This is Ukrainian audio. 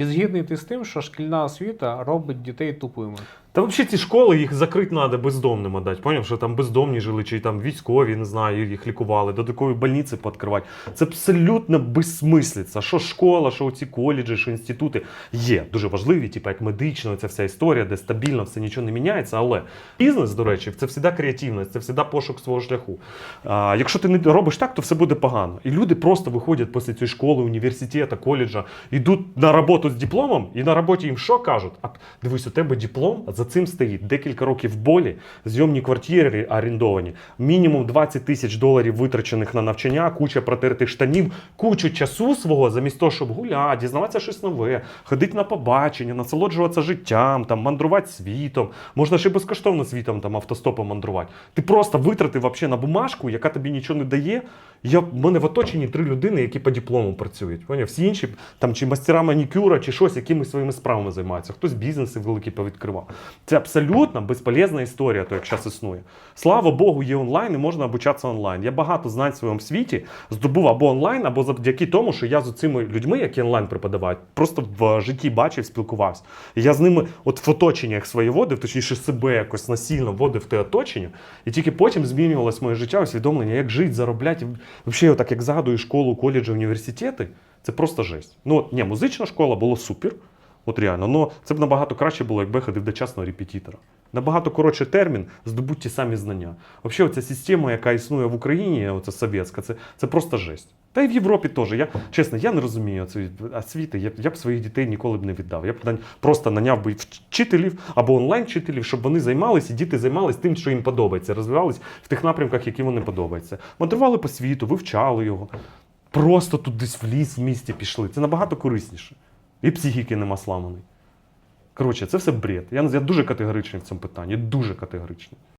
Чи згідний ти з тим, що шкільна освіта робить дітей тупими? Та взагалі ці школи їх закрити треба бездомним дати. Поняв, що там бездомні жили, чи там військові, не знаю, їх лікували, додаткові больниці пооткривати. Це абсолютно безсмислиця. Що школа, що ці коледжі, що інститути є дуже важливі, типу як медична, ця вся історія, де стабільно все нічого не міняється. Але бізнес, до речі, це завжди креативність, це завжди пошук свого шляху. А, якщо ти не робиш так, то все буде погано. І люди просто виходять після цієї школи, університету, коледжа, йдуть на роботу з дипломом, і на роботі їм що кажуть? А дивись, у тебе диплом, за цим стоїть декілька років болі, зйомні квартири орендовані, мінімум 20 тисяч доларів витрачених на навчання, куча протертих штанів, кучу часу свого, замість того, щоб гуляти, дізнаватися щось нове, ходити на побачення, насолоджуватися життям, там, мандрувати світом. Можна ще безкоштовно світом там, автостопом мандрувати. Ти просто витратив вообще на бумажку, яка тобі нічого не дає. Я, в мене в оточенні три людини, які по диплому працюють. Поняв? Всі інші там чи мастера манікюра, чи щось, якимись своїми справами займаються. Хтось бізнеси великі повідкривав. Це абсолютно безполезна історія, то як зараз існує. Слава Богу, є онлайн і можна обучатися онлайн. Я багато знань в своєму світі здобув або онлайн, або завдяки тому, що я з цими людьми, які онлайн преподавають, просто в житті бачив, спілкувався. І я з ними, от в оточеннях своє водив, точніше себе якось насильно вводив в те оточення, і тільки потім змінювалось моє життя, усвідомлення, як жити, заробляти. Взагалі, так як згадую школу, коледжі, університети, це просто жесть. Ну, ні, музична школа було супер. От реально, ну це б набагато краще було, якби ходив до частного репетитора. Набагато коротший термін здобуть ті самі знання. Взагалі, оця система, яка існує в Україні, оця совєтська, це, це просто жесть. Та й в Європі теж. Я чесно, я не розумію освіти. Я, я б своїх дітей ніколи б не віддав. Я б просто наняв би вчителів або онлайн-вчителів, щоб вони займалися, і діти займалися тим, що їм подобається, розвивались в тих напрямках, які вони подобаються. Мандрували по світу, вивчали його. Просто тут десь в ліс в місті пішли. Це набагато корисніше. І психіки нема сламаної. Коротше, це все бред. Я, я дуже категоричний в цьому питанні. Дуже категоричний.